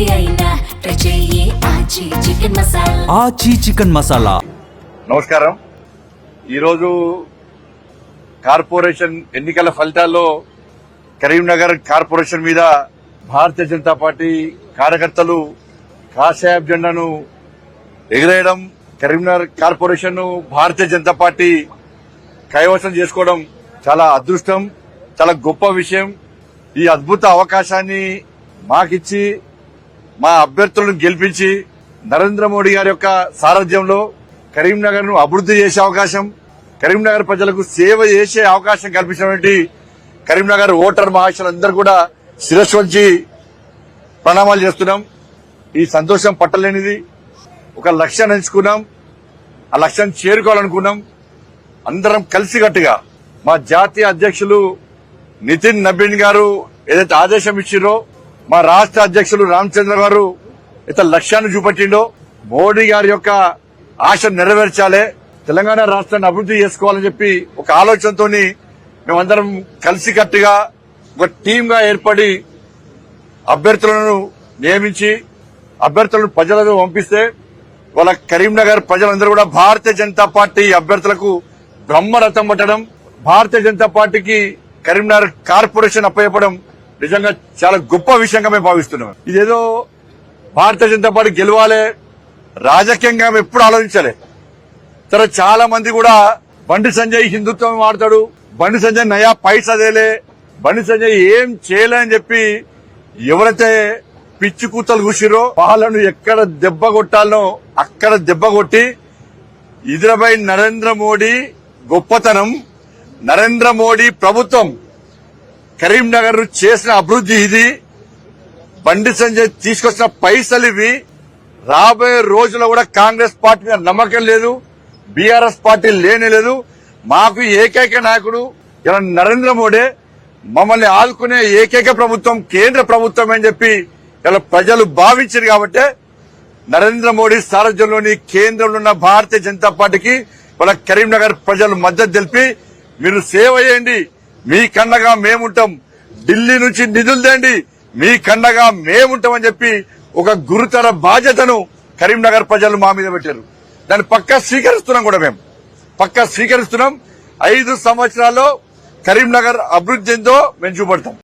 ఏది అయినా Aachi chicken masala. Aachi chicken masala. నమస్కారం. ఈరోజు కార్పొరేషన్ ఎన్నికల ఫలితాల్లో కరీంనగర్ కార్పొరేషన్ మీద భారతీయ జనతా పార్టీ కార్యకర్తలు కాషాయబ్ జెండాను ఎగిరేయడం కరీంనగర్ కార్పొరేషన్ను భారతీయ జనతా పార్టీ కైవసం చేసుకోవడం చాలా అదృష్టం చాలా గొప్ప విషయం. ఈ అద్భుత అవకాశాన్ని మాకిచ్చి మా అభ్యర్థులను గెలిపించి నరేంద్ర మోడీ గారి యొక్క సారథ్యంలో కరీంనగర్ను అభివృద్ధి చేసే అవకాశం కరీంనగర్ ప్రజలకు సేవ చేసే అవకాశం కల్పించినటువంటి కరీంనగర్ ఓటర్ మహాశయులందరూ కూడా శిరస్సు వంచి ప్రణామాలు చేస్తున్నాం. ఈ సంతోషం పట్టలేనిది. ఒక లక్ష్యాన్ని ఎంచుకున్నాం. ఆ లక్ష్యాన్ని చేరుకోవాలనుకున్నాం. అందరం కలిసికట్టుగా మా జాతీయ అధ్యక్షులు నితిన్ నబీన్ గారు ఏదైతే ఆదేశం ఇచ్చిరో మా రాష్ట్ర అధ్యక్షులు రామచంద్ర గారు ఇతర లక్ష్యాన్ని చూపట్టిండో మోడీ గారి యొక్క ఆశ నెరవేర్చాలి. తెలంగాణ రాష్ట్రాన్ని అభివృద్ధి చేసుకోవాలని చెప్పి ఒక ఆలోచనతో మేమందరం కలిసికట్టుగా ఒక టీమ్గా ఏర్పడి అభ్యర్థులను నియమించి అభ్యర్థులను ప్రజలకు పంపిస్తే వాళ్ళ కరీంనగర్ ప్రజలందరూ కూడా భారతీయ జనతా పార్టీ అభ్యర్థులకు బ్రహ్మరథం పట్టడం భారతీయ జనతా పార్టీకి కరీంనగర్ కార్పొరేషన్ అప్పయ్యపడం నిజంగా చాలా గొప్ప విషయంగా మేము భావిస్తున్నాం. ఇదేదో భారతీయ జనతా పార్టీ గెలవాలే రాజకీయంగా మేము ఎప్పుడు ఆలోచించాలి. తర్వాత చాలా మంది కూడా బండి సంజయ్ హిందుత్వం వాడతాడు బండి సంజయ్ నయా పైసదేలే బండి సంజయ్ ఏం చేయలే అని చెప్పి ఎవరైతే పిచ్చి కూతలు కూసిరో వాళ్ళను ఎక్కడ దెబ్బ కొట్టాలనో అక్కడ దెబ్బ కొట్టి ఇదిరపై నరేంద్ర మోడీ గొప్పతనం నరేంద్ర మోడీ ప్రభుత్వం కరీంనగర్ చేసిన అభివృద్ధి ఇది. బండి సంజయ్ తీసుకొచ్చిన పైసలు ఇవి. రాబోయే రోజుల్లో కూడా కాంగ్రెస్ పార్టీ మీద నమ్మకం లేదు. బీఆర్ఎస్ పార్టీ లేనే లేదు. మాకు ఏకైక నాయకుడు ఇలా నరేంద్ర మోడీ. మమ్మల్ని ఆదుకునే ఏకైక ప్రభుత్వం కేంద్ర ప్రభుత్వం అని చెప్పి ఇలా ప్రజలు భావించారు కాబట్టి నరేంద్ర మోడీ సారథ్యంలోని కేంద్రంలో ఉన్న భారతీయ జనతా పార్టీకి వాళ్ళ కరీంనగర్ ప్రజలు మద్దతు తెలిపి మీరు సేవ చేయండి. మీ కండగా మేముంటాం. ఢిల్లీ నుంచి నిధులు తేండి మీ కండగా మేముంటామని చెప్పి ఒక గురుతర బాధ్యతను కరీంనగర్ ప్రజలు మా మీద పెట్టారు. దాన్ని పక్కా స్వీకరిస్తున్నాం కూడా మేము. పక్కా స్వీకరిస్తున్నాం. ఐదు సంవత్సరాల్లో కరీంనగర్ అభివృద్ధి ఎంతో మేము చూపడతాం.